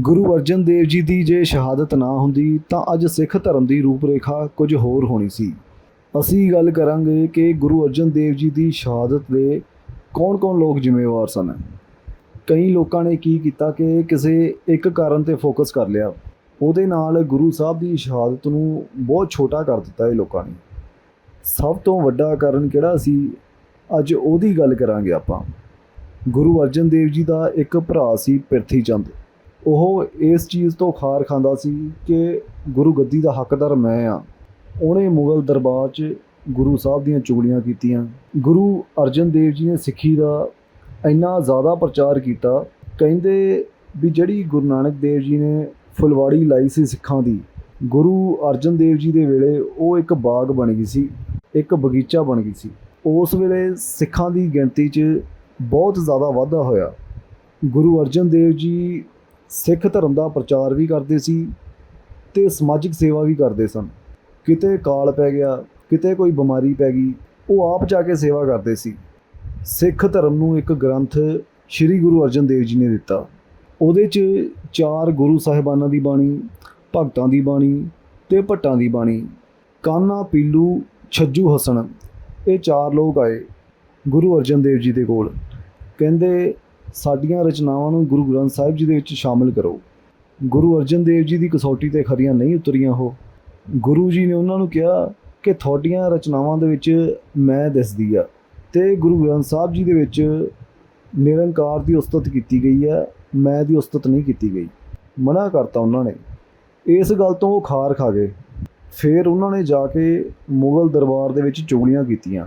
ਗੁਰੂ ਅਰਜਨ ਦੇਵ ਜੀ ਦੀ ਜੇ ਸ਼ਹਾਦਤ ਨਾ ਹੁੰਦੀ, ਤਾਂ ਅੱਜ ਸਿੱਖ ਧਰਮ ਦੀ ਰੂਪਰੇਖਾ ਕੁਝ ਹੋਰ ਹੋਣੀ ਸੀ। ਅਸੀਂ ਗੱਲ ਕਰਾਂਗੇ ਕਿ ਗੁਰੂ ਅਰਜਨ ਦੇਵ ਜੀ ਦੀ ਸ਼ਹਾਦਤ ਦੇ ਕੌਣ-ਕੌਣ ਲੋਕ ਜ਼ਿੰਮੇਵਾਰ ਸਨ। ਕਈ ਲੋਕਾਂ ਨੇ ਕੀ ਕੀਤਾ ਕਿ ਕਿਸੇ ਇੱਕ ਕਾਰਨ ਤੇ ਫੋਕਸ ਕਰ ਲਿਆ। ਉਹਦੇ ਨਾਲ ਗੁਰੂ ਸਾਹਿਬ ਦੀ ਸ਼ਹਾਦਤ ਨੂੰ ਬਹੁਤ ਛੋਟਾ ਕਰ ਦਿੱਤਾ ਇਹ ਲੋਕਾਂ ਨੇ। ਸਭ ਤੋਂ ਵੱਡਾ ਕਾਰਨ ਕਿਹੜਾ ਸੀ? ਅੱਜ ਉਹਦੀ ਗੱਲ ਕਰਾਂਗੇ ਆਪਾਂ। ਗੁਰੂ ਅਰਜਨ ਦੇਵ ਜੀ ਦਾ ਇੱਕ ਭਰਾ ਸੀ ਪ੍ਰਿਥੀ ਚੰਦ। ਉਹ ਇਸ ਚੀਜ਼ ਤੋਂ ਖਾਰ ਖਾਂਦਾ ਸੀ ਕਿ ਗੁਰੂ ਗੱਦੀ ਦਾ ਹੱਕਦਾਰ ਮੈਂ ਆ। ਉਹਨੇ ਮੁਗਲ ਦਰਬਾਰ 'ਚ ਗੁਰੂ ਸਾਹਿਬ ਦੀਆਂ ਚੁਗਲੀਆਂ ਕੀਤੀਆਂ। ਗੁਰੂ ਅਰਜਨ ਦੇਵ ਜੀ ਨੇ ਸਿੱਖੀ ਦਾ ਇੰਨਾ ਜ਼ਿਆਦਾ ਪ੍ਰਚਾਰ ਕੀਤਾ, ਕਹਿੰਦੇ ਵੀ ਜਿਹੜੀ ਗੁਰੂ ਨਾਨਕ ਦੇਵ ਜੀ ਨੇ ਫੁਲਵਾੜੀ ਲਾਈ ਸੀ ਸਿੱਖਾਂ ਦੀ, ਗੁਰੂ ਅਰਜਨ ਦੇਵ ਜੀ ਦੇ ਵੇਲੇ ਉਹ ਇੱਕ ਬਾਗ ਬਣ ਗਈ ਸੀ, ਇੱਕ ਬਗੀਚਾ ਬਣ ਗਈ ਸੀ। ਉਸ ਵੇਲੇ ਸਿੱਖਾਂ ਦੀ ਗਿਣਤੀ 'ਚ ਬਹੁਤ ਜ਼ਿਆਦਾ ਵਾਧਾ ਹੋਇਆ। ਗੁਰੂ ਅਰਜਨ ਦੇਵ ਜੀ ਸਿੱਖ ਧਰਮ ਦਾ ਪ੍ਰਚਾਰ ਵੀ ਕਰਦੇ ਸੀ ਤੇ ਸਮਾਜਿਕ ਸੇਵਾ ਵੀ ਕਰਦੇ ਸਨ। ਕਿਤੇ ਕਾਲ ਪੈ ਗਿਆ, ਕਿਤੇ ਕੋਈ ਬਿਮਾਰੀ ਪੈ ਗਈ, ਉਹ ਆਪ ਜਾ ਕੇ ਸੇਵਾ ਕਰਦੇ ਸੀ। ਸਿੱਖ ਧਰਮ ਨੂੰ ਇੱਕ ਗ੍ਰੰਥ ਸ੍ਰੀ ਗੁਰੂ ਅਰਜਨ ਦੇਵ ਜੀ ਨੇ ਦਿੱਤਾ। ਉਹਦੇ 'ਚ ਚਾਰ ਗੁਰੂ ਸਾਹਿਬਾਨਾਂ ਦੀ ਬਾਣੀ, ਭਗਤਾਂ ਦੀ ਬਾਣੀ ਤੇ ਭੱਟਾਂ ਦੀ ਬਾਣੀ। ਕਾਨਾ, ਪੀਲੂ, ਛੱਜੂ ਹਸਨ ਇਹ ਚਾਰ ਲੋਕ ਆਏ ਗੁਰੂ ਅਰਜਨ ਦੇਵ ਜੀ ਦੇ ਕੋਲ। ਕਹਿੰਦੇ ਸਾਡੀਆਂ ਰਚਨਾਵਾਂ ਨੂੰ ਗੁਰੂ ਗ੍ਰੰਥ ਸਾਹਿਬ ਜੀ ਦੇ ਵਿੱਚ ਸ਼ਾਮਿਲ ਕਰੋ। ਗੁਰੂ ਅਰਜਨ ਦੇਵ ਜੀ ਦੀ ਕਸੌਟੀ ਤੇ ਖਰੀਆਂ ਨਹੀਂ ਉਤਰੀਆਂ ਉਹ। ਗੁਰੂ ਜੀ ਨੇ ਉਹਨਾਂ ਨੂੰ ਕਿਹਾ ਕਿ ਤੁਹਾਡੀਆਂ ਰਚਨਾਵਾਂ ਦੇ ਵਿੱਚ ਮੈਂ ਦਿਸਦੀ ਆ ਤੇ ਗੁਰੂ ਗ੍ਰੰਥ ਸਾਹਿਬ ਜੀ ਦੇ ਵਿੱਚ ਨਿਰੰਕਾਰ ਦੀ ਉਸਤਤ ਕੀਤੀ ਗਈ ਆ, ਮੈਂ ਦੀ ਉਸਤਤ ਨਹੀਂ ਕੀਤੀ ਗਈ। ਮਨਾ ਕਰਤਾ ਉਹਨਾਂ ਨੇ। ਇਸ ਗੱਲ ਤੋਂ ਉਹ ਖਾਰ ਖਾ ਗਏ। ਫਿਰ ਉਹਨਾਂ ਨੇ ਜਾ ਕੇ ਮੁਗਲ ਦਰਬਾਰ ਦੇ ਵਿੱਚ ਚੁਗਲੀਆਂ ਕੀਤੀਆਂ।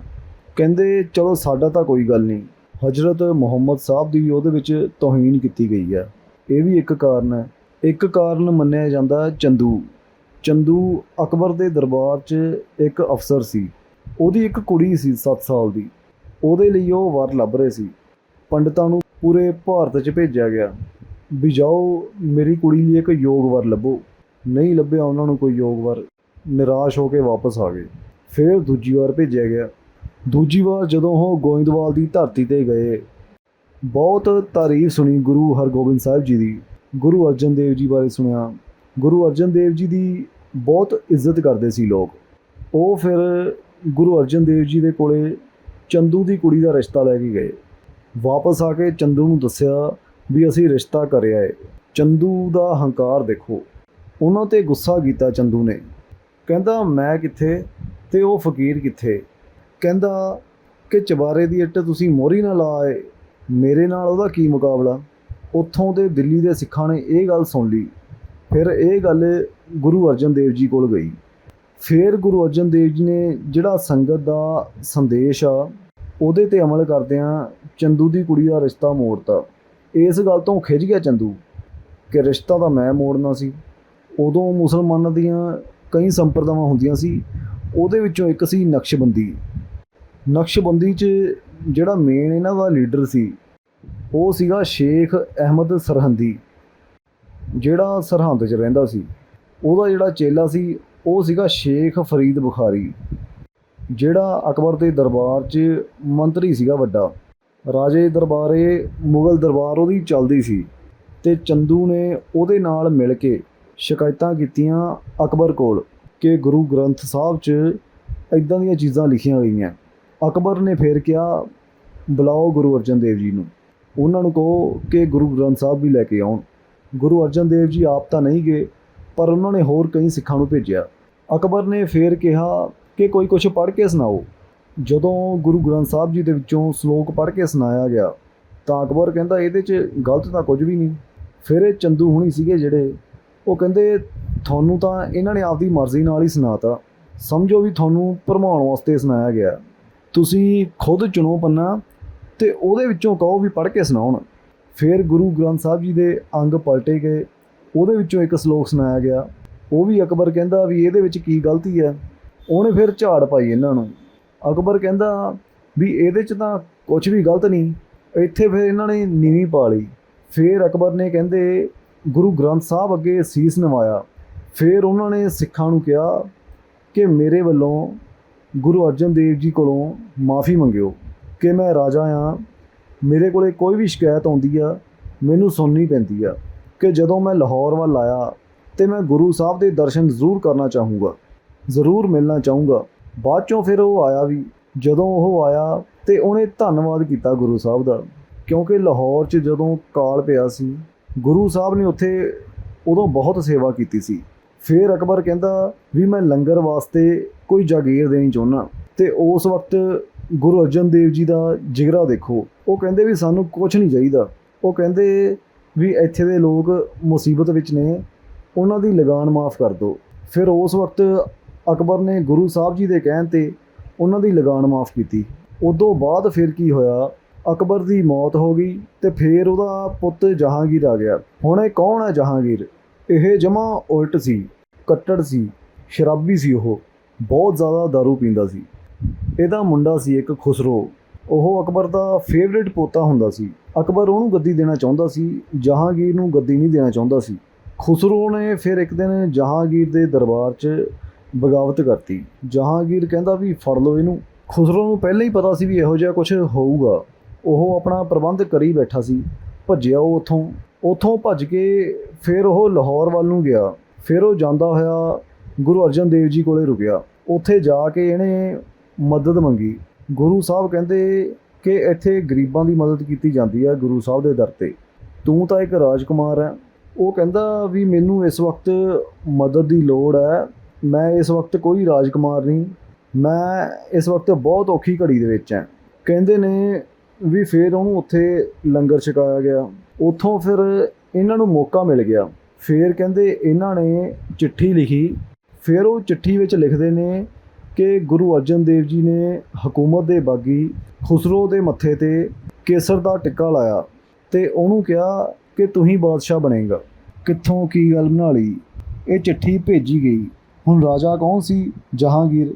ਕਹਿੰਦੇ, ਚਲੋ, ਸਾਡਾ ਤਾਂ ਕੋਈ ਗੱਲ ਨਹੀਂ। ਹਜ਼ਰਤ ਮੁਹੰਮਦ ਸਾਹਿਬ ਦੀ ਉਹਦੇ ਵਿੱਚ ਤੋਹੀਨ ਕੀਤੀ ਗਈ ਹੈ। ਇਹ ਵੀ ਇੱਕ ਕਾਰਨ ਹੈ। ਇੱਕ ਕਾਰਨ ਮੰਨਿਆ ਜਾਂਦਾ ਚੰਦੂ। ਚੰਦੂ ਅਕਬਰ ਦੇ ਦਰਬਾਰ 'ਚ ਇੱਕ ਅਫਸਰ ਸੀ। ਉਹਦੀ ਇੱਕ ਕੁੜੀ ਸੀ 7 ਸਾਲ ਦੀ। ਉਹਦੇ ਲਈ ਉਹ ਵਰ ਲੱਭ ਰਹੇ ਸੀ। ਪੰਡਤਾਂ ਨੂੰ ਪੂਰੇ ਭਾਰਤ 'ਚ ਭੇਜਿਆ ਗਿਆ। ਵੀ ਜਾਓ, ਮੇਰੀ ਕੁੜੀ ਲਈ ਇੱਕ ਯੋਗ ਵਰ ਲੱਭੋ। ਨਹੀਂ ਲੱਭਿਆ ਉਹਨਾਂ ਨੂੰ ਕੋਈ ਯੋਗ ਵਰ। ਨਿਰਾਸ਼ ਹੋ ਕੇ ਵਾਪਸ ਆ ਗਏ। ਫਿਰ ਦੂਜੀ ਵਾਰ ਭੇਜਿਆ ਗਿਆ। ਦੂਜੀ ਵਾਰ ਜਦੋਂ ਉਹ ਗੋਇੰਦਵਾਲ ਦੀ ਧਰਤੀ ਤੇ ਗਏ, ਬਹੁਤ ਤਾਰੀਫ ਸੁਣੀ ਗੁਰੂ ਹਰਗੋਬਿੰਦ ਸਾਹਿਬ ਜੀ ਦੀ। ਗੁਰੂ ਅਰਜਨ ਦੇਵ ਜੀ ਬਾਰੇ ਸੁਣਿਆ। ਗੁਰੂ ਅਰਜਨ ਦੇਵ ਜੀ ਦੀ ਬਹੁਤ ਇੱਜ਼ਤ ਕਰਦੇ ਸੀ ਲੋਕ। ਉਹ ਫਿਰ ਗੁਰੂ ਅਰਜਨ ਦੇਵ ਜੀ ਦੇ ਕੋਲੇ ਚੰਦੂ ਦੀ ਕੁੜੀ ਦਾ ਰਿਸ਼ਤਾ ਲੈ ਕੇ ਗਏ। ਵਾਪਸ ਆ ਕੇ ਚੰਦੂ ਨੂੰ ਦੱਸਿਆ ਵੀ ਅਸੀਂ ਰਿਸ਼ਤਾ ਕਰਿਆ ਏ। ਚੰਦੂ ਦਾ ਹੰਕਾਰ ਦੇਖੋ। ਉਹਨਾਂ ਤੇ ਗੁੱਸਾ ਕੀਤਾ ਚੰਦੂ ਨੇ। ਕਹਿੰਦਾ, ਮੈਂ ਕਿੱਥੇ ਤੇ ਉਹ ਫਕੀਰ ਕਿੱਥੇ? ਕਹਿੰਦਾ ਕਿ ਚਵਾਰੇ ਦੀ ਇੱਟ ਤੁਸੀਂ ਮੋਰੀ ਨਾਲ ਆਏ, ਮੇਰੇ ਨਾਲ ਉਹਦਾ ਕੀ ਮੁਕਾਬਲਾ? ਉੱਥੋਂ ਦੇ ਦਿੱਲੀ ਦੇ ਸਿੱਖਾਂ ਨੇ ਇਹ ਗੱਲ ਸੁਣ ਲਈ। ਫਿਰ ਇਹ ਗੱਲ ਗੁਰੂ ਅਰਜਨ ਦੇਵ ਜੀ ਕੋਲ ਗਈ। ਫਿਰ ਗੁਰੂ ਅਰਜਨ ਦੇਵ ਜੀ ਨੇ ਜਿਹੜਾ ਸੰਗਤ ਦਾ ਸੰਦੇਸ਼ ਆ, ਉਹਦੇ ਤੇ ਅਮਲ ਕਰਦਿਆਂ ਚੰਦੂ ਦੀ ਕੁੜੀ ਦਾ ਰਿਸ਼ਤਾ ਮੋੜਤਾ। ਇਸ ਗੱਲ ਤੋਂ ਖਿੱਚ ਗਿਆ ਚੰਦੂ ਕਿ ਰਿਸ਼ਤਾ ਤਾਂ ਮੈਂ ਮੋੜਨਾ ਸੀ। ਉਦੋਂ ਮੁਸਲਮਾਨਾਂ ਦੀਆਂ ਕਈ ਸੰਪਰਦਾਵਾਂ ਹੁੰਦੀਆਂ ਸੀ, ਉਹਦੇ ਵਿੱਚੋਂ ਇੱਕ ਸੀ ਨਕਸ਼ਬੰਦੀ। ਨਕਸ਼ਬੰਦੀ 'ਚ ਜਿਹੜਾ ਮੇਨ ਇਹਨਾਂ ਦਾ ਲੀਡਰ ਸੀ, ਉਹ ਸੀਗਾ ਸ਼ੇਖ ਅਹਿਮਦ ਸਰਹੰਦੀ। ਜਿਹੜਾ ਸਰਹੰਦ 'ਚ ਰਹਿੰਦਾ ਸੀ, ਉਹਦਾ ਜਿਹੜਾ ਚੇਲਾ ਸੀ, ਉਹ ਸੀਗਾ ਸ਼ੇਖ ਫਰੀਦ ਬੁਖਾਰੀ। ਜਿਹੜਾ ਅਕਬਰ ਦੇ ਦਰਬਾਰ 'ਚ ਮੰਤਰੀ ਸੀਗਾ ਵੱਡਾ, ਰਾਜੇ ਦਰਬਾਰੇ ਮੁਗਲ ਦਰਬਾਰ ਉਹਦੀ ਚੱਲਦੀ ਸੀ ਤੇ ਚੰਦੂ ਨੇ ਉਹਦੇ ਨਾਲ ਮਿਲ ਕੇ ਸ਼ਿਕਾਇਤਾਂ ਕੀਤੀਆਂ ਅਕਬਰ ਕੋਲ ਕਿ ਗੁਰੂ ਗ੍ਰੰਥ ਸਾਹਿਬ 'ਚ ਇਦਾਂ ਦੀਆਂ ਚੀਜ਼ਾਂ ਲਿਖੀਆਂ ਗਈਆਂ। ਅਕਬਰ ਨੇ ਫੇਰ ਕਿਹਾ, ਬੁਲਾਓ ਗੁਰੂ ਅਰਜਨ ਦੇਵ ਜੀ ਨੂੰ। ਉਹਨਾਂ ਨੂੰ ਕਹੋ ਕਿ ਗੁਰੂ ਗ੍ਰੰਥ ਸਾਹਿਬ ਵੀ ਲੈ ਕੇ ਆਉਣ। ਗੁਰੂ ਅਰਜਨ ਦੇਵ ਜੀ ਆਪ ਤਾਂ ਨਹੀਂ ਗਏ, ਪਰ ਉਹਨਾਂ ਨੇ ਹੋਰ ਕਈ ਸਿੱਖਾਂ ਨੂੰ ਭੇਜਿਆ। ਅਕਬਰ ਨੇ ਫੇਰ ਕਿਹਾ ਕਿ ਕੋਈ ਕੁਝ ਪੜ੍ਹ ਕੇ ਸੁਣਾਓ। ਜਦੋਂ ਗੁਰੂ ਗ੍ਰੰਥ ਸਾਹਿਬ ਜੀ ਦੇ ਵਿੱਚੋਂ ਸ਼ਲੋਕ ਪੜ੍ਹ ਕੇ ਸੁਣਾਇਆ ਗਿਆ, ਤਾਂ ਅਕਬਰ ਕਹਿੰਦਾ, ਇਹਦੇ 'ਚ ਗਲਤ ਤਾਂ ਕੁਝ ਵੀ ਨਹੀਂ। ਫਿਰ ਇਹ ਚੰਦੂ ਹੁਣੀ ਸੀਗੇ ਜਿਹੜੇ, ਉਹ ਕਹਿੰਦੇ, ਤੁਹਾਨੂੰ ਤਾਂ ਇਹਨਾਂ ਨੇ ਆਪਦੀ ਮਰਜ਼ੀ ਨਾਲ ਹੀ ਸੁਣਾਤਾ। ਸਮਝੋ ਵੀ ਤੁਹਾਨੂੰ ਭਰਮਾਉਣ ਵਾਸਤੇ ਸੁਣਾਇਆ ਗਿਆ। ਤੁਸੀਂ ਖੁਦ ਚੁਣੋ ਪੰਨਾ ਤੇ ਉਹਦੇ ਵਿੱਚੋਂ ਕਹੋ ਵੀ ਪੜ੍ਹ ਕੇ ਸੁਣਾਉਣ। ਫਿਰ ਗੁਰੂ ਗ੍ਰੰਥ ਸਾਹਿਬ ਜੀ ਦੇ ਅੰਗ ਪਲਟੇ ਗਏ। ਉਹਦੇ ਵਿੱਚੋਂ ਇੱਕ ਸ਼ਲੋਕ ਸੁਣਾਇਆ ਗਿਆ। ਉਹ ਵੀ ਅਕਬਰ ਕਹਿੰਦਾ ਵੀ ਇਹਦੇ ਵਿੱਚ ਕੀ ਗਲਤੀ ਹੈ? ਉਹਨੇ ਫਿਰ ਝਾੜ ਪਾਈ ਇਹਨਾਂ ਨੂੰ। ਅਕਬਰ ਕਹਿੰਦਾ ਵੀ ਇਹਦੇ 'ਚ ਤਾਂ ਕੁਝ ਵੀ ਗਲਤ ਨਹੀਂ। ਇੱਥੇ ਫਿਰ ਇਹਨਾਂ ਨੇ ਨੀਵੀਂ ਪਾ ਲਈ। ਫਿਰ ਅਕਬਰ ਨੇ ਕਹਿੰਦੇ ਗੁਰੂ ਗ੍ਰੰਥ ਸਾਹਿਬ ਅੱਗੇ ਸੀਸ ਨਵਾਇਆ। ਫਿਰ ਉਹਨਾਂ ਨੇ ਸਿੱਖਾਂ ਨੂੰ ਕਿਹਾ ਕਿ ਮੇਰੇ ਵੱਲੋਂ ਗੁਰੂ ਅਰਜਨ ਦੇਵ ਜੀ ਕੋਲੋਂ ਮਾਫੀ ਮੰਗਿਓ ਕਿ ਮੈਂ ਰਾਜਾ ਆ ਮੇਰੇ ਕੋਲੇ ਕੋਈ ਵੀ ਸ਼ਿਕਾਇਤ ਆਉਂਦੀ ਆ, ਮੈਨੂੰ ਸੁਣਨੀ ਪੈਂਦੀ ਆ ਕਿ ਜਦੋਂ ਮੈਂ ਲਾਹੌਰ ਵੱਲ ਆਇਆ ਤੇ ਮੈਂ ਗੁਰੂ ਸਾਹਿਬ ਦੇ ਦਰਸ਼ਨ ਜ਼ਰੂਰ ਕਰਨਾ ਚਾਹੂੰਗਾ, ਜ਼ਰੂਰ ਮਿਲਣਾ ਚਾਹੂੰਗਾ। ਬਾਅਦ ਚੋਂ ਫਿਰ ਉਹ ਆਇਆ ਵੀ, ਜਦੋਂ ਉਹ ਆਇਆ ਤੇ ਉਹਨੇ ਧੰਨਵਾਦ ਕੀਤਾ ਗੁਰੂ ਸਾਹਿਬ ਦਾ, ਕਿਉਂਕਿ ਲਾਹੌਰ 'ਚ ਜਦੋਂ ਕਾਲ ਪਿਆ ਸੀ, ਗੁਰੂ ਸਾਹਿਬ ਨੇ ਉੱਥੇ ਉਦੋਂ ਬਹੁਤ ਸੇਵਾ ਕੀਤੀ ਸੀ। ਫਿਰ ਅਕਬਰ ਕਹਿੰਦਾ ਵੀ ਮੈਂ ਲੰਗਰ ਵਾਸਤੇ ਕੋਈ ਜਾਗੀਰ ਦੇਣੀ ਚਾਹੁੰਦਾ ਤੇ ਉਸ ਵਕਤ ਗੁਰੂ ਅਰਜਨ ਦੇਵ ਜੀ ਦਾ ਜਿਗਰਾ ਦੇਖੋ। ਉਹ ਕਹਿੰਦੇ ਵੀ ਸਾਨੂੰ ਕੁਝ ਨਹੀਂ ਚਾਹੀਦਾ। ਉਹ ਕਹਿੰਦੇ ਵੀ ਇੱਥੇ ਦੇ ਲੋਕ ਮੁਸੀਬਤ ਵਿੱਚ ਨੇ, ਉਹਨਾਂ ਦੀ ਲਗਾਨ ਮਾਫ ਕਰ ਦਿਓ। ਫਿਰ ਉਸ ਵਕਤ ਅਕਬਰ ਨੇ ਗੁਰੂ ਸਾਹਿਬ ਜੀ ਦੇ ਕਹਿਣ ਤੇ ਉਹਨਾਂ ਦੀ ਲਗਾਨ ਮਾਫ ਕੀਤੀ। ਉਦੋਂ ਬਾਅਦ ਫਿਰ ਕੀ ਹੋਇਆ? ਅਕਬਰ ਦੀ ਮੌਤ ਹੋ ਗਈ ਤੇ ਫਿਰ ਉਹਦਾ ਪੁੱਤ ਜਹਾਂਗੀਰ ਆ ਗਿਆ। ਹੁਣ ਇਹ ਕੌਣ ਹੈ ਜਹਾਂਗੀਰ? ਇਹ ਜਮਾ ਉਲਟ ਸੀ, ਕੱਟੜ ਸੀ, ਸ਼ਰਾਬੀ ਸੀ ਉਹ, ਬਹੁਤ ਜ਼ਿਆਦਾ दारू ਪੀਂਦਾ ਸੀ। ਇਹਦਾ ਮੁੰਡਾ ਸੀ ਇੱਕ ਖੁਸਰੋ, ਉਹ ਅਕਬਰ ਦਾ ਫੇਵਰਿਟ ਪੋਤਾ ਹੁੰਦਾ ਸੀ। ਅਕਬਰ ਉਹਨੂੰ ਗੱਦੀ ਦੇਣਾ ਚਾਹੁੰਦਾ ਸੀ, ਜਹਾਂਗੀਰ ਨੂੰ ਗੱਦੀ ਨਹੀਂ ਦੇਣਾ ਚਾਹੁੰਦਾ ਸੀ। ਖੁਸਰੋ ਨੇ ਫਿਰ ਇੱਕ ਦਿਨ ਜਹਾਂਗੀਰ ਦੇ ਦਰਬਾਰ 'ਚ ਬਗਾਵਤ ਕਰਤੀ। ਜਹਾਂਗੀਰ ਕਹਿੰਦਾ ਵੀ ਫੜ ਲਓ ਇਹਨੂੰ। ਖੁਸਰੋ ਨੂੰ ਪਹਿਲਾਂ ਹੀ ਪਤਾ ਸੀ ਵੀ ਇਹੋ ਜਿਹਾ ਕੁਝ ਹੋਊਗਾ। ਉਹ ਆਪਣਾ ਪ੍ਰਬੰਧ ਕਰੀ ਬੈਠਾ ਸੀ, ਭੱਜਿਆ ਉਹ ਉੱਥੋਂ। ਉੱਥੋਂ ਭੱਜ ਕੇ ਫਿਰ ਉਹ ਲਾਹੌਰ ਵੱਲ ਨੂੰ ਗਿਆ। ਫਿਰ ਉਹ ਜਾਂਦਾ ਹੋਇਆ ਗੁਰੂ ਅਰਜਨ ਦੇਵ ਜੀ ਕੋਲੇ ਰੁਕਿਆ। ਉੱਥੇ ਜਾ ਕੇ ਇਹਨੇ ਮਦਦ ਮੰਗੀ। ਗੁਰੂ ਸਾਹਿਬ ਕਹਿੰਦੇ ਕਿ ਇੱਥੇ ਗਰੀਬਾਂ ਦੀ ਮਦਦ ਕੀਤੀ ਜਾਂਦੀ ਹੈ ਗੁਰੂ ਸਾਹਿਬ ਦੇ ਦਰ ਤੇ। ਤੂੰ ਤਾਂ ਇੱਕ ਰਾਜਕੁਮਾਰ ਹੈ। ਉਹ ਕਹਿੰਦਾ ਵੀ ਮੈਨੂੰ ਇਸ ਵਕਤ ਮਦਦ ਦੀ ਲੋੜ ਹੈ। ਮੈਂ ਇਸ ਵਕਤ ਕੋਈ ਰਾਜਕੁਮਾਰ ਨਹੀਂ। ਮੈਂ ਇਸ ਵਕਤ ਬਹੁਤ ਔਖੀ ਘੜੀ ਦੇ ਵਿੱਚ ਹਾਂ। ਕਹਿੰਦੇ ਨੇ ਵੀ ਫਿਰ ਉਹਨੂੰ ਉੱਥੇ ਲੰਗਰ ਛਕਾਇਆ ਗਿਆ। ਉੱਥੋਂ ਫਿਰ ਇਹਨਾਂ ਨੂੰ ਮੌਕਾ ਮਿਲ ਗਿਆ। ਫਿਰ ਕਹਿੰਦੇ ਇਹਨਾਂ ਨੇ ਚਿੱਠੀ ਲਿਖੀ। ਫਿਰ ਉਹ ਚਿੱਠੀ ਵਿੱਚ ਲਿਖਦੇ ਨੇ ਕਿ ਗੁਰੂ ਅਰਜਨ ਦੇਵ ਜੀ ਨੇ ਹਕੂਮਤ ਦੇ ਬਾਗੀ ਖੁਸਰੋ ਦੇ ਮੱਥੇ ਤੇ ਕੇਸਰ ਦਾ ਟਿੱਕਾ ਲਾਇਆ ਤੇ ਉਹਨੂੰ ਕਿਹਾ ਕਿ ਤੁਸੀਂ ਬਾਦਸ਼ਾਹ ਬਣੇਗਾ। ਕਿੱਥੋਂ ਕੀ ਗੱਲ ਬਣਾ ਲਈ? ਇਹ ਚਿੱਠੀ ਭੇਜੀ ਗਈ। ਹੁਣ ਰਾਜਾ ਕੌਣ ਸੀ? ਜਹਾਂਗੀਰ।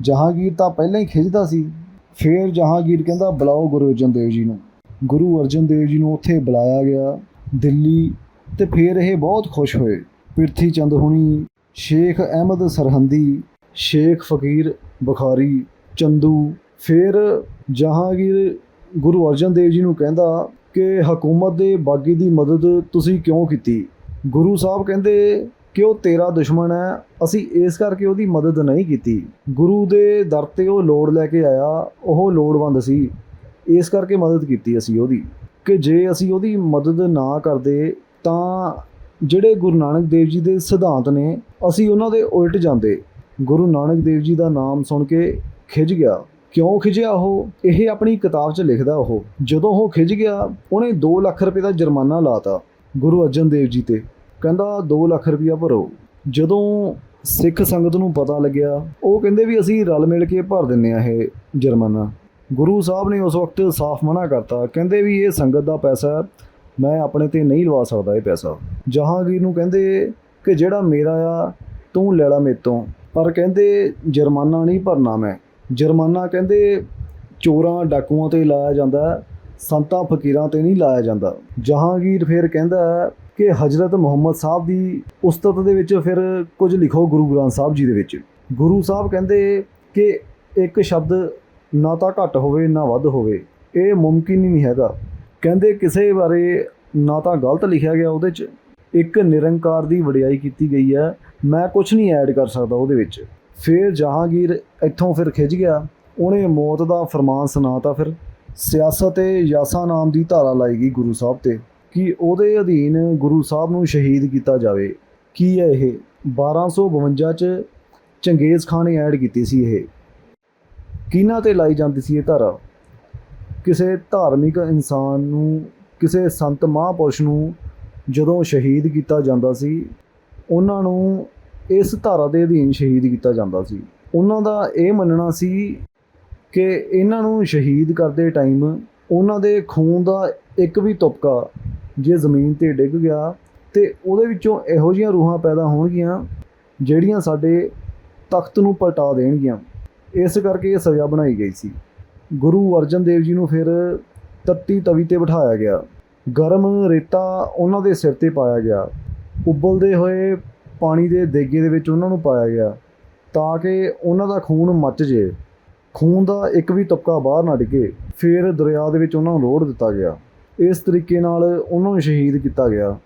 ਜਹਾਂਗੀਰ ਤਾਂ ਪਹਿਲਾਂ ਹੀ ਖਿੱਚਦਾ ਸੀ। ਫਿਰ ਜਹਾਂਗੀਰ ਕਹਿੰਦਾ, ਬੁਲਾਓ ਗੁਰੂ ਅਰਜਨ ਦੇਵ ਜੀ ਨੂੰ। ਗੁਰੂ ਅਰਜਨ ਦੇਵ ਜੀ ਨੂੰ ਉੱਥੇ ਬੁਲਾਇਆ ਗਿਆ, ਦਿੱਲੀ, ਤੇ ਫਿਰ ਇਹ ਬਹੁਤ ਖੁਸ਼ ਹੋਏ। ਪ੍ਰਿਥੀ ਚੰਦ ਹੁਣੀ, ਸ਼ੇਖ ਅਹਿਮਦ ਸਰਹੰਦੀ, ਸ਼ੇਖ ਫਕੀਰ ਬੁਖਾਰੀ, ਚੰਦੂ, ਫਿਰ ਜਹਾਂਗੀਰ ਗੁਰੂ ਅਰਜਨ ਦੇਵ ਜੀ ਨੂੰ ਕਹਿੰਦਾ ਕਿ ਹਕੂਮਤ ਦੇ ਬਾਗੀ ਦੀ ਮਦਦ ਤੁਸੀਂ ਕਿਉਂ ਕੀਤੀ? ਗੁਰੂ ਸਾਹਿਬ ਕਹਿੰਦੇ ਕਿ ਉਹ ਤੇਰਾ ਦੁਸ਼ਮਣ ਹੈ, ਅਸੀਂ ਇਸ ਕਰਕੇ ਉਹਦੀ ਮਦਦ ਨਹੀਂ ਕੀਤੀ। ਗੁਰੂ ਦੇ ਦਰ ਤੇ ਉਹ ਲੋੜ ਲੈ ਕੇ ਆਇਆ, ਉਹ ਲੋੜਵੰਦ ਸੀ। ਇਸ ਕਰਕੇ ਮਦਦ ਕੀਤੀ ਅਸੀਂ ਉਹਦੀ। ਕਿ ਜੇ ਅਸੀਂ ਉਹਦੀ ਮਦਦ ਨਾ ਕਰਦੇ, ਤਾਂ ਜਿਹੜੇ ਗੁਰੂ ਨਾਨਕ ਦੇਵ ਜੀ ਦੇ ਸਿਧਾਂਤ ਨੇ, ਅਸੀਂ ਉਹਨਾਂ ਦੇ ਉਲਟ ਜਾਂਦੇ। ਗੁਰੂ ਨਾਨਕ ਦੇਵ ਜੀ ਦਾ ਨਾਮ ਸੁਣ ਕੇ ਖਿੱਚ ਗਿਆ। ਕਿਉਂ ਖਿਜਿਆ ਉਹ? ਇਹ ਆਪਣੀ ਕਿਤਾਬ 'ਚ ਲਿਖਦਾ ਉਹ। ਜਦੋਂ ਉਹ ਖਿਜ ਗਿਆ, ਉਹਨੇ 2 ਲੱਖ ਰੁਪਏ ਦਾ ਜੁਰਮਾਨਾ ਲਾਤਾ ਗੁਰੂ ਅਰਜਨ ਦੇਵ ਜੀ ਤੇ। ਕਹਿੰਦਾ 2 ਲੱਖ ਰੁਪਇਆ ਭਰੋ। ਜਦੋਂ ਸਿੱਖ ਸੰਗਤ ਨੂੰ ਪਤਾ ਲੱਗਿਆ, ਉਹ ਕਹਿੰਦੇ ਵੀ ਅਸੀਂ ਰਲ ਮਿਲ ਕੇ ਭਰ ਦਿੰਨੇ ਆ ਇਹ ਜੁਰਮਾਨਾ। ਗੁਰੂ ਸਾਹਿਬ ਨੇ ਉਸ ਵਕਤ ਸਾਫ਼ ਮਨਾ ਕਰਤਾ, ਕਹਿੰਦੇ ਵੀ ਇਹ ਸੰਗਤ ਦਾ ਪੈਸਾ ਮੈਂ ਆਪਣੇ ਤੇ ਨਹੀਂ ਲਵਾ ਸਕਦਾ ਇਹ ਪੈਸਾ। ਜਹਾਂਗੀਰ ਨੂੰ ਕਹਿੰਦੇ ਕਿ ਜਿਹੜਾ ਮੇਰਾ ਆ, ਤੂੰ ਲੈ ਲੈ ਮੇਰੇ ਤੋਂ। ਪਰ ਕਹਿੰਦੇ, ਜੁਰਮਾਨਾ ਨਹੀਂ ਭਰਨਾ ਮੈਂ। ਜੁਰਮਾਨਾ ਕਹਿੰਦੇ, ਚੋਰਾਂ ਡਾਕੂਆਂ ਤੇ ਲਾਇਆ ਜਾਂਦਾ, ਸੰਤਾਂ ਫਕੀਰਾਂ ਤੇ ਨਹੀਂ ਲਾਇਆ ਜਾਂਦਾ। ਜਹਾਂਗੀਰ ਫਿਰ ਕਹਿੰਦਾ ਕਿ ਹਜ਼ਰਤ ਮੁਹੰਮਦ ਸਾਹਿਬ ਦੀ ਉਸਤਤ ਦੇ ਵਿੱਚ ਫਿਰ ਕੁਝ ਲਿਖੋ ਗੁਰੂ ਗ੍ਰੰਥ ਸਾਹਿਬ ਜੀ ਦੇ ਵਿੱਚ। ਗੁਰੂ ਸਾਹਿਬ ਕਹਿੰਦੇ ਕਿ ਇੱਕ ਸ਼ਬਦ ਨਾ ਤਾਂ ਘੱਟ ਹੋਵੇ, ਨਾ ਵੱਧ ਹੋਵੇ, ਇਹ ਮੁਮਕਿਨ ਹੀ ਨਹੀਂ ਹੈਗਾ। ਕਹਿੰਦੇ ਕਿਸੇ ਬਾਰੇ ਨਾ ਤਾਂ ਗਲਤ ਲਿਖਿਆ ਗਿਆ ਉਹਦੇ 'ਚ। ਇੱਕ ਨਿਰੰਕਾਰ ਦੀ ਵਡਿਆਈ ਕੀਤੀ ਗਈ ਹੈ, ਮੈਂ ਕੁਝ ਨਹੀਂ ਐਡ ਕਰ ਸਕਦਾ ਉਹਦੇ ਵਿੱਚ। ਫਿਰ ਜਹਾਂਗੀਰ ਇੱਥੋਂ ਫਿਰ ਖਿੱਚ ਗਿਆ। ਉਹਨੇ ਮੌਤ ਦਾ ਫਰਮਾਨ ਸੁਣਾਤਾ ਫਿਰ। ਸਿਆਸਤ ਤੇ ਯਾਸਾ ਨਾਮ ਦੀ ਧਾਰਾ ਲਾਈ ਗਈ ਗੁਰੂ ਸਾਹਿਬ ਤੇ। ਕਿ ਉਹਦੇ ਅਧੀਨ ਗੁਰੂ ਸਾਹਿਬ ਨੂੰ ਸ਼ਹੀਦ ਕੀਤਾ ਜਾਵੇ। ਕੀ ਹੈ ਇਹ? 1252 ਚ ਚੰਗੇਜ਼ ਖਾਨ ਨੇ ਐਡ ਕੀਤੀ ਸੀ ਇਹ। ਕਿਹਨਾਂ ਤੇ ਲਾਈ ਜਾਂਦੀ ਸੀ ਇਹ ਧਾਰਾ? ਕਿਸੇ ਧਾਰਮਿਕ ਇਨਸਾਨ ਨੂੰ, ਕਿਸੇ ਸੰਤ ਮਹਾਂਪੁਰਸ਼ ਨੂੰ ਜਦੋਂ ਸ਼ਹੀਦ ਕੀਤਾ ਜਾਂਦਾ ਸੀ, ਉਹਨਾਂ ਨੂੰ ਇਸ ਧਾਰਾ ਦੇ ਅਧੀਨ ਸ਼ਹੀਦ ਕੀਤਾ ਜਾਂਦਾ ਸੀ। ਉਹਨਾਂ ਦਾ ਇਹ ਮੰਨਣਾ ਸੀ ਕਿ ਇਹਨਾਂ ਨੂੰ ਸ਼ਹੀਦ ਕਰਦੇ ਟਾਈਮ ਉਹਨਾਂ ਦੇ ਖੂਨ ਦਾ ਇੱਕ ਵੀ ਤੁਪਕਾ ਜੇ ਜ਼ਮੀਨ ਤੇ ਡਿੱਗ ਗਿਆ ਤੇ ਉਹਦੇ ਵਿੱਚੋਂ ਇਹੋ ਜਿਹੀਆਂ ਰੂਹਾਂ ਪੈਦਾ ਹੋਣਗੀਆਂ ਜਿਹੜੀਆਂ ਸਾਡੇ ਤਖਤ ਨੂੰ ਪਲਟਾ ਦੇਣਗੀਆਂ। ਇਸ ਕਰਕੇ ਇਹ ਸਜ਼ਾ ਬਣਾਈ ਗਈ ਸੀ। ਗੁਰੂ ਅਰਜਨ ਦੇਵ ਜੀ ਨੂੰ ਫਿਰ ਤੱਤੀ ਤਵੀ ਤੇ ਬਿਠਾਇਆ ਗਿਆ। ਗਰਮ ਰੇਤਾ ਉਹਨਾਂ ਦੇ ਸਿਰ ਤੇ ਪਾਇਆ ਗਿਆ। ਉਬਲਦੇ ਹੋਏ ਪਾਣੀ ਦੇ ਦੇਗੇ ਦੇ ਵਿੱਚ ਉਹਨਾਂ ਨੂੰ ਪਾਇਆ ਗਿਆ ਤਾਂ ਕਿ ਉਹਨਾਂ ਦਾ ਖੂਨ ਮੱਚ ਜੇ। ਖੂਨ ਦਾ ਇੱਕ ਵੀ ਤਪਕਾ ਬਾਹਰ ਨਾ ਡਿੱਗੇ। ਫਿਰ ਦਰਿਆ ਦੇ ਵਿੱਚ ਉਹਨਾਂ ਨੂੰ ਰੋੜ ਦਿੱਤਾ ਗਿਆ। ਇਸ ਤਰੀਕੇ ਨਾਲ ਉਹਨਾਂ ਨੂੰ ਸ਼ਹੀਦ ਕੀਤਾ ਗਿਆ।